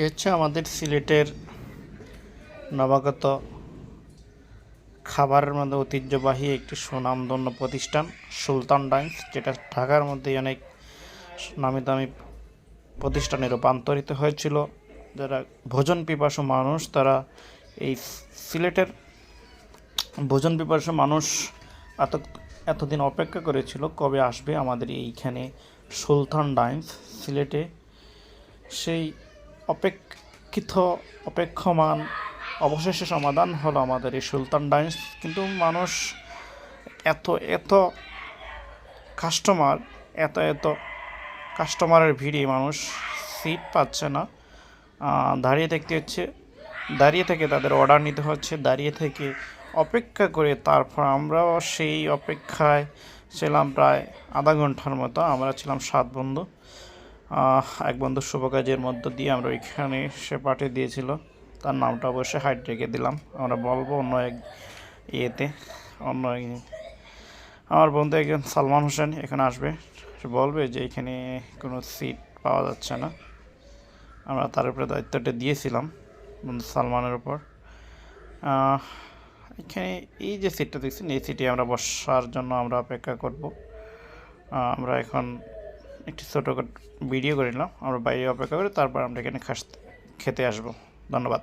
এ হচ্ছে আমাদের সিলেটের নবাগত খাবারের মধ্যে ঐতিহ্যবাহী একটি সুনামধন্য প্রতিষ্ঠান, সুলতান ডাইন্স, যেটা ঢাকার মধ্যেই অনেক নামি দামি প্রতিষ্ঠানে রূপান্তরিত হয়েছিল। যারা ভোজন পিপাসু মানুষ, তারা এই সিলেটের ভোজন পিপাসু মানুষ এত, এতদিন অপেক্ষা করেছিল, কবে আসবে আমাদের এইখানে সুলতান ডাইন্স সিলেটে। সেই অপেক্ষিত, অপেক্ষমান, অবশেষে সমাধান হলো আমাদের এই সুলতান ডাইন্স। কিন্তু মানুষ এত এত কাস্টমার এত এত কাস্টমারের ভিড়ে মানুষ সিট পাচ্ছে না। দাঁড়িয়ে থাকতে হচ্ছে, দাঁড়িয়ে থেকে তাদের অর্ডার নিতে হচ্ছে, দাঁড়িয়ে থেকে অপেক্ষা করে তারপর আমরাও সেই অপেক্ষায় ছিলাম প্রায় আধা ঘণ্টার মতো, আমরা ছিলাম সাত বন্ধু। এক বন্ধু শুভ কাজের মধ্য দিয়ে আমরা ওইখানে সে পাঠিয়ে দিয়েছিল। তার নামটা অবশ্যই হাইড রেখে দিলাম। আমরা বলব অন্য এক ইয়েতে, অন্য এক- আমার বন্ধু একজন সালমান হোসেন এখানে আসবে। সে বলবে যে এখানে কোনো সিট পাওয়া যাচ্ছে না। আমরা তার উপরে দায়িত্বটা দিয়েছিলাম বন্ধু সালমানের উপর। এখানে এই যে সিটটা দেখছেন, এই সিটে আমরা বসার জন্য আমরা অপেক্ষা করব। আমরা এখন একটি ছোটো ভিডিও করে নিলাম। আমরা বাইরে অপেক্ষা করে তারপর আমরা এখানে খাস খেতে আসব। ধন্যবাদ।